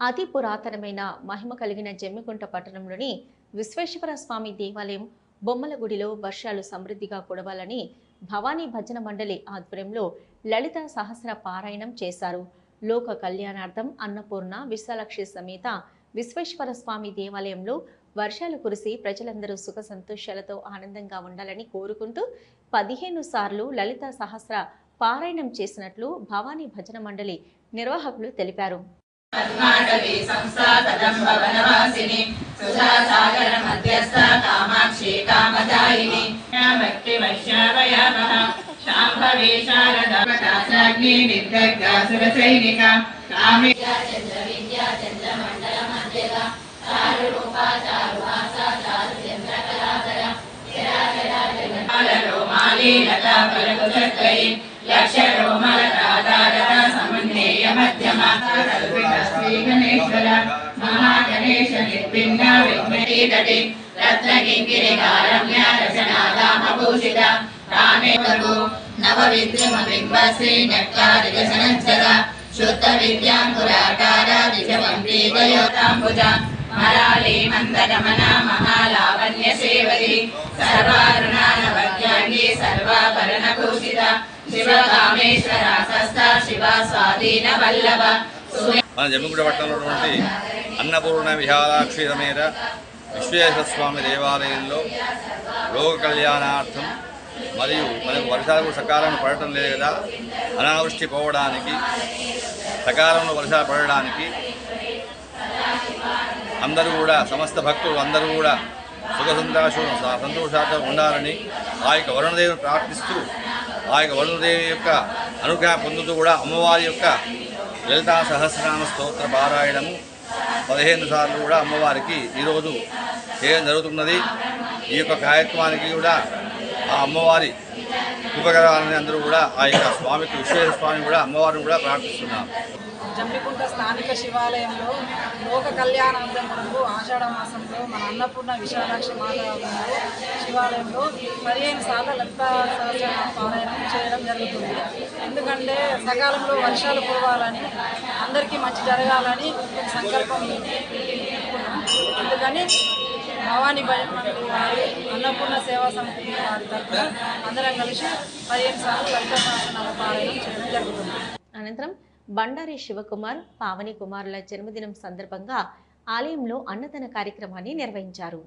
అతి పురాతనమైన మహిమ కలిగిన జమ్మికుంట పట్టణంలోని విశ్వేశ్వర స్వామి దేవాలయం బొమ్మల గుడిలో వర్షాలు సమృద్ధిగా కురవాలని భవానీ భజన మండలి ఆధ్వర్యంలో లలిత సహస్ర పారాయణం చేశారు. లోక కళ్యాణార్థం అన్నపూర్ణ విశాలక్షి సమేత విశ్వేశ్వర స్వామి దేవాలయంలో వర్షాలు కురిసి ప్రజలందరూ సుఖ సంతోషాలతో ఆనందంగా ఉండాలని కోరుకుంటూ పదిహేను సార్లు లలిత సహస్ర పారాయణం చేసినట్లు భవానీ భజన మండలి నిర్వాహకులు తెలిపారు. पद्माटवी संस्था कदम्बवनवासिनि सुधासागरमध्यस्था कामाक्षी कामदायिनि। भक्तिमश्यावयामः शाम्भवे शारदाग्निर्दग्धासुरसैनिका कामे चन्द्रविद्या चन्द्रमण्डलमध्यदा चारुरूपा चारुभाषा चारुचन्द्रकलाकरा चिराकरा जगन्मालरोमाली लता परकुसत्करी लक्षरोमलता दारता सम श्रीगणेश्वर महागणेश निर्भिन्ना विघ्नैरटे रत्नकिङ्गिरिकारम्यारसनादामभूषित रामे प्रभु नवविद्यमबिम्बश्री नट्कारिदशनञ्चर शुद्धविद्याङ्कुराकारादिशमम्बीदयोताम्बुज मराली मन्दगमना महालावण्यसेवति सर्वारुण శివ స్వాధీన వల్లభ. మన జమ్మిగూడ పట్టణంలో ఉన్నటువంటి అన్నపూర్ణ విహారాక్షి సమేత విశ్వేశ్వర స్వామి దేవాలయంలో లోక కళ్యాణార్థం మరియు మనకు వర్షాలు సకాలంలో పడటం లేదు కదా అనావృష్టి పోవడానికి సకాలంలో వర్షాలు పడడానికి అందరూ కూడా సమస్త భక్తులు అందరూ కూడా సుఖ సంతోషం సంతోషాలతో ఉండాలని ఆ యొక్క వరుణదేవిని ప్రార్థిస్తూ ఆ యొక్క వరుణదేవి యొక్క అనుగ్రహం పొందుతూ కూడా అమ్మవారి యొక్క లలితా సహస్రనామ స్తోత్ర పారాయణము పదిహేను సార్లు కూడా అమ్మవారికి ఈరోజు చేయడం జరుగుతున్నది. ఈ యొక్క కార్యక్రమానికి కూడా ఆ అమ్మవారి కృపకరాలని అందరూ కూడా ఆ యొక్క స్వామికి విశ్వేశ్వర స్వామి కూడా అమ్మవారిని కూడా ప్రార్థిస్తున్నారు జమ్మికుంట స్థానిక శివాలయంలో లోక కళ్యాణార్థం కొరకు ఆషాఢ మాసంలో మన అన్నపూర్ణ విశాలాక్షి మాత శివాలయంలో పదిహేను సార్లు లలితా సహస్రనామ పారాయణం చేయడం జరుగుతుంది. ఎందుకంటే సకాలంలో వర్షాలు కురవాలని అందరికీ మంచి జరగాలని సంకల్పం అందుకని భవానీ భజన వారి అన్నపూర్ణ సేవా సమితి వారి తరఫున అందరం కలిసి పదిహేను సార్లు లలిత సహస్రనామ పారాయణం చేయడం జరుగుతుంది. అనంతరం బండారి శివకుమార్ పావని కుమారుల జన్మదినం సందర్భంగా ఆలయంలో అన్నదాన కార్యక్రమాన్ని నిర్వహించారు.